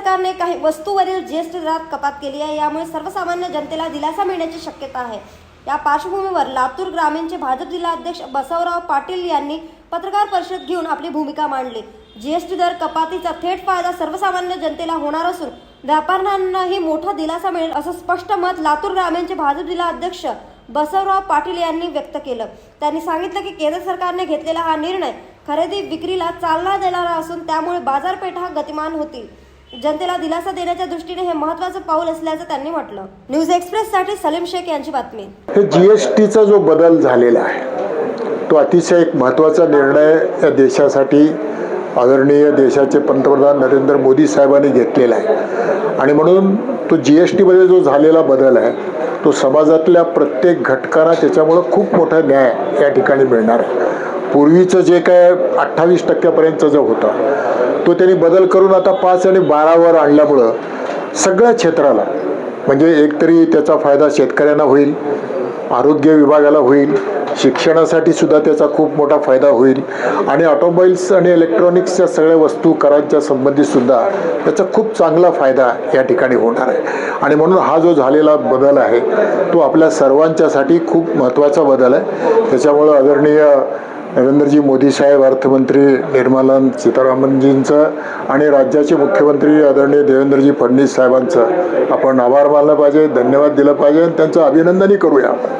सरकारने काही वस्तूवरील जीएसटी दरात कपात केली आहे. यामुळे सर्वसामान्य जनतेला दिलासा मिळण्याची शक्यता आहे. या पार्श्वभूमीवर लातूर ग्रामीणचे भाजप जिल्हाध्यक्ष बसवराव पाटील यांनी पत्रकार परिषद घेऊन आपली भूमिका मांडली. जीएसटी दर कपातीचा थेट फायदा सर्वसामान्य जनतेला होणार असून व्यापाऱ्यांनाही मोठा दिलासा मिळेल असं स्पष्ट मत लातूर ग्रामीणचे भाजप जिल्हाध्यक्ष बसवराव पाटील यांनी व्यक्त केलं. त्यांनी सांगितलं की केंद्र सरकारने घेतलेला हा निर्णय खरेदी विक्रीला चालना देणारा असून त्यामुळे बाजारपेठा गतिमान होतील. जनतेला दिलासा देण्याच्या दृष्टीने हे महत्वाचं पाऊल असल्याचं त्यांनी म्हटलं. न्यूज एक्सप्रेस साठी सलीम शेख यांची बातमी. हे जी एस टीचा जो बदल झालेला आहे तो अतिशय एक महत्त्वाचा निर्णय या देशासाठी आदरणीय देशाचे पंतप्रधान नरेंद्र मोदी साहेबांनी घेतलेला आहे. आणि म्हणून तो जी एस टीमध्ये जो झालेला बदल आहे तो समाजातल्या प्रत्येक घटकाला त्याच्यामुळं खूप मोठा न्याय या ठिकाणी मिळणार आहे. पूर्वीचं जे काय अठ्ठावीस टक्क्यापर्यंतचं जो होता तो त्यांनी बदल करून आता पाच आणि बारावर आणल्यामुळं सगळ्या क्षेत्राला म्हणजे एकतरी त्याचा फायदा शेतकऱ्यांना होईल आरोग्य विभागाला होईल शिक्षणासाठी सुद्धा त्याचा खूप मोठा फायदा होईल आणि ऑटोमोबाईल्स आणि इलेक्ट्रॉनिक्सच्या सगळ्या वस्तू करांच्या संबंधित सुद्धा त्याचा खूप चांगला फायदा या ठिकाणी होणार आहे. आणि म्हणून हा जो झालेला बदल आहे तो आपल्या सर्वांच्यासाठी खूप महत्त्वाचा बदल आहे. त्याच्यामुळं आदरणीय नरेंद्रजी मोदी साहेब अर्थमंत्री निर्मला सीतारामनजींचं आणि राज्याचे मुख्यमंत्री आदरणीय देवेंद्रजी फडणवीस साहेबांचं. आपण आभार मानलं पाहिजे धन्यवाद दिलं पाहिजे आणि त्यांचं अभिनंदनही करूया आपण.